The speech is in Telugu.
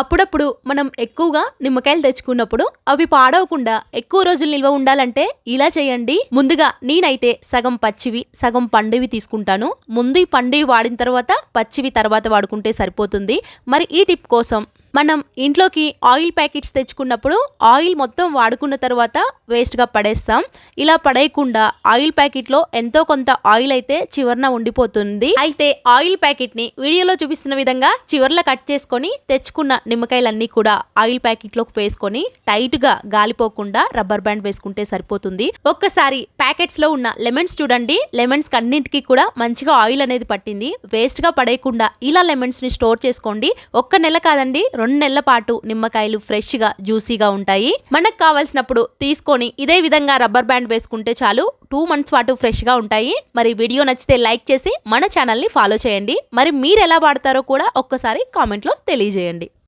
అప్పుడప్పుడు మనం ఎక్కువగా నిమ్మకాయలు తెచ్చుకున్నప్పుడు అవి పాడవకుండా ఎక్కువ రోజులు నిల్వ ఉండాలంటే ఇలా చేయండి. ముందుగా నేనైతే సగం పచ్చివి సగం పండువి తీసుకుంటాను. ముందు ఈ పండువి వాడిన తర్వాత పచ్చివి తర్వాత వాడుకుంటే సరిపోతుంది. మరి ఈ టిప్ కోసం మనం ఇంట్లోకి ఆయిల్ ప్యాకెట్స్ తెచ్చుకున్నప్పుడు ఆయిల్ మొత్తం వాడుకున్న తర్వాత వేస్ట్గా పడేస్తాం. ఇలా పడేయకుండా ఆయిల్ ప్యాకెట్లో ఎంతో కొంత ఆయిల్ అయితే చివరన ఉండిపోతుంది. అయితే ఆయిల్ ప్యాకెట్ని వీడియోలో చూపిస్తున్న విధంగా చివర్లో కట్ చేసుకొని తెచ్చుకున్న నిమ్మకాయలన్నీ కూడా ఆయిల్ ప్యాకెట్లోకి వేసుకొని టైట్గా గాలిపోకుండా రబ్బర్ బ్యాండ్ వేసుకుంటే సరిపోతుంది. ఒక్కసారి ప్యాకెట్స్లో ఉన్న లెమన్స్ చూడండి. లెమన్స్కి అన్నింటికి కూడా మంచిగా ఆయిల్ అనేది పట్టింది. వేస్ట్గా పడేయకుండా ఇలా లెమన్స్ని స్టోర్ చేసుకోండి. ఒక్క నెల కాదండి రెండు నెలల పాటు నిమ్మకాయలు ఫ్రెష్గా జ్యూసీగా ఉంటాయి. మనకు కావాల్సినప్పుడు తీసుకొని ఇదే విధంగా రబ్బర్ బ్యాండ్ వేసుకుంటే చాలు టూ మంత్స్ పాటు ఫ్రెష్గా ఉంటాయి. మరి వీడియో నచ్చితే లైక్ చేసి మన ఛానల్ని ఫాలో చేయండి. మరి మీరు ఎలా వాడతారో కూడా ఒక్కసారి కామెంట్లో తెలియజేయండి.